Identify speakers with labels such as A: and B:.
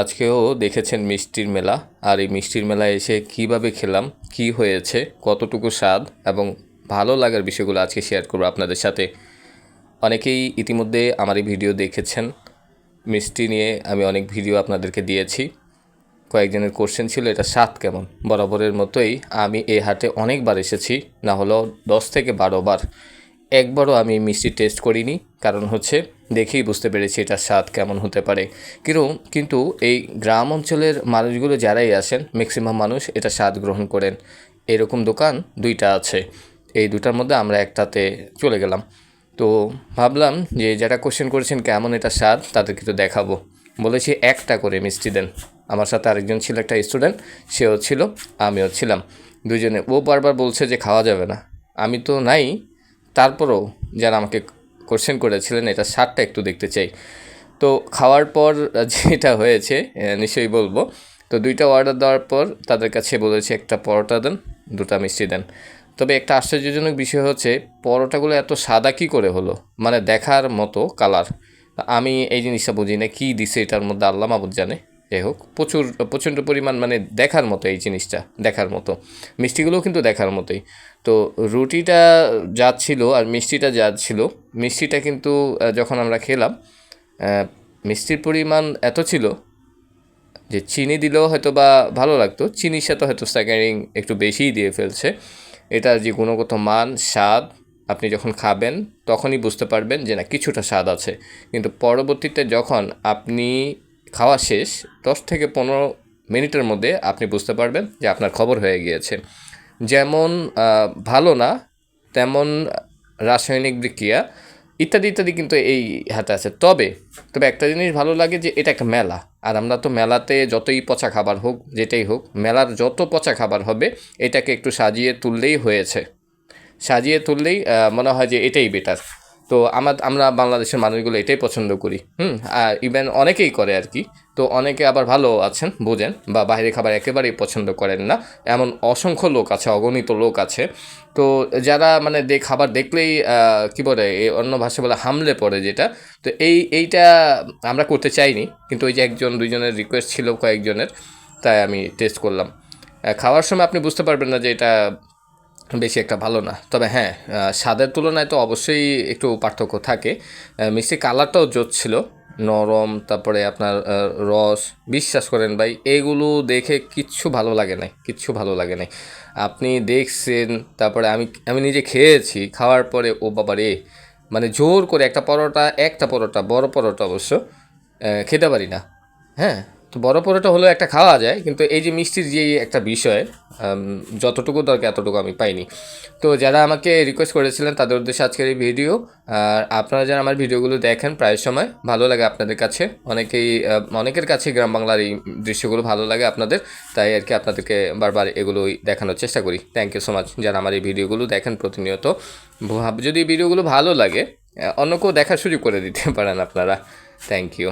A: আজকেও দেখেছেন মিষ্টির মেলা, আর এই মিষ্টির মেলায় এসে কীভাবে খেলাম, কি হয়েছে, কতটুকু স্বাদ এবং ভালো লাগার বিষয়গুলো আজকে শেয়ার করব আপনাদের সাথে। অনেকেই ইতিমধ্যে আমার এই ভিডিও দেখেছেন। মিষ্টি নিয়ে আমি অনেক ভিডিও আপনাদেরকে দিয়েছি। কয়েকজনের কোশ্চেন ছিল, এটা স্বাদ কেমন? বরাবরের মতোই আমি এই হাটে অনেকবার এসেছি, না হলেও দশ থেকে বারো বার। একবারও আমি মিষ্টি টেস্ট করিনি, কারণ হচ্ছে দেখেই বুঝতে পেরেছি এটার স্বাদ কেমন হতে পারে। কিন্তু কিন্তু এই গ্রাম অঞ্চলের মানুষগুলো যারাই আসেন ম্যাক্সিমাম মানুষ এটা স্বাদ গ্রহণ করেন। এরকম দোকান দুইটা আছে। এই দুটার মধ্যে আমরা একটাতে চলে গেলাম। তো ভাবলাম যে যারা কোশ্চেন করেছেন কেমন এটা স্বাদ, তাদেরকে তো দেখাবো। বলেছি একটা করে মিষ্টি দেন। আমার সাথে আরেকজন ছিল একটা স্টুডেন্ট সেও ছিল, আমিও ছিলাম। দুজনে, ও বারবার বলছে যে খাওয়া যাবে না। আমি তো নাই তারপরও যারা আমাকে কোশ্চেন করেছিলেন এটা স্বাদটা একটু দেখতে চাই। তো খাওয়ার পর যেটা হয়েছে নিশ্চয়ই বলব। তো দুইটা অর্ডার দেওয়ার পর তাদের কাছে বলেছি, একটা পরোটা দেন, দুটা মিষ্টি দেন। তবে একটা আশ্চর্যজনক বিষয় হচ্ছে, পরোটাগুলো এত সাদা কী করে হলো? মানে দেখার মতো কালার আমি এই জিনিসটা বুঝি না কী দিছে এটার মধ্যে, আল্লাহ মাবুদ জানে। যাই হোক, প্রচুর, প্রচণ্ড পরিমাণ মানে দেখার মতো এই জিনিসটা, দেখার মতো। মিষ্টিগুলোও কিন্তু দেখার মতোই। তো রুটিটা যা ছিল আর মিষ্টিটা যা ছিল, মিষ্টিটা কিন্তু যখন আমরা খেলাম মিষ্টির পরিমাণ এত ছিল যে চিনি দিলেও হয়তো বা ভালো লাগতো। চিনির সাথে হয়তো স্যাকারিং একটু বেশিই দিয়ে ফেলছে। এটার যে গুণগত মান, স্বাদ আপনি যখন খাবেন, তখনই বুঝতে পারবেন যে না, কিছুটা স্বাদ আছে। কিন্তু পরবর্তীতে যখন আপনি খাওয়া শেষ, দশ থেকে পনেরো মিনিটের মধ্যে আপনি বুঝতে পারবেন যে আপনার খবর হয়ে গিয়েছে। যেমন ভালো না, তেমন রাসায়নিক বিক্রিয়া, ইত্যাদি ইত্যাদি কিন্তু এই হাতে আছে। তবে তবে একটা জিনিস ভালো লাগে যে এটা একটা মেলা। আর আমরা তো মেলাতে যতই পচা খাবার হোক, যেটাই হোক, মেলার যত পচা খাবার হবে, এটাকে একটু সাজিয়ে তুললেই হয়েছে। সাজিয়ে তুললেই মনে হয় যে এটাই বেটার তো আমার, আমরা বাংলাদেশের মানুষগুলো এটাই পছন্দ করি, হুম? আর ইভেন অনেকেই করে আর কি। তো অনেকে আবার ভালো আছেন, বোঝেন, বা বাইরের খাবার একেবারেই পছন্দ করেন না। এমন অসংখ্য লোক আছে, অগণিত লোক আছে। তো যারা মানে দে, খাবার দেখলেই কি বলে, এ অন্য ভাষা বলে হামলে পড়ে যেটা, তো এই, এইটা আমরা করতে চাইনি। কিন্তু ওই যে একজন, দুইজনের রিকোয়েস্ট ছিল কয়েকজনের, তাই আমি টেস্ট করলাম। খাওয়ার সময় আপনি বুঝতে পারবেন না যে এটা বেশি একটা ভালো না। তবে হ্যাঁ আহ, স্বাদের তুলনায় তো অবশ্যই একটু পার্থক্য থাকে। আহ, মিষ্টির কালারটাও জোর ছিল। নরম তারপরে আপনার রস বিশ্বাস করেন ভাই এগুলো দেখে কিচ্ছু ভালো লাগে নাই কিচ্ছু ভালো লাগে নাই। আপনি দেখছেন তারপরে আমি আমি নিজে খেয়েছি খাওয়ার পরে ও বাবা রে মানে জোর করে একটা পরোটা একটা পরোটা বড় পরোটা অবশ্য খেতে পারি না। হ্যাঁ তো বড় পরোটা হলেও একটা খাওয়া যায়, কিন্তু এই যে মিষ্টির যে একটা বিষয় যতটুকু দরকার এতটুকু আমি পাইনি। তো যারা আমাকে রিকোয়েস্ট করেছিলেন, তাদের উদ্দেশ্যে আজকের এই ভিডিও আর আপনারা যারা আমার ভিডিওগুলো দেখেন প্রায় সময়, ভালো লাগে আপনাদের কাছে। অনেকেই অনেকের কাছে গ্রাম বাংলার এই দৃশ্যগুলো ভালো লাগে আপনাদের, তাই আর কি আপনাদেরকে বারবার এগুলোই দেখানোর চেষ্টা করি। থ্যাংক ইউ সো মাচ যারা আমার এই ভিডিওগুলো দেখেন প্রতিনিয়ত। যদি ভিডিওগুলো ভালো লাগে অন্য কেউ দেখার সুযোগ করে দিতে পারেন আপনারা। Thank you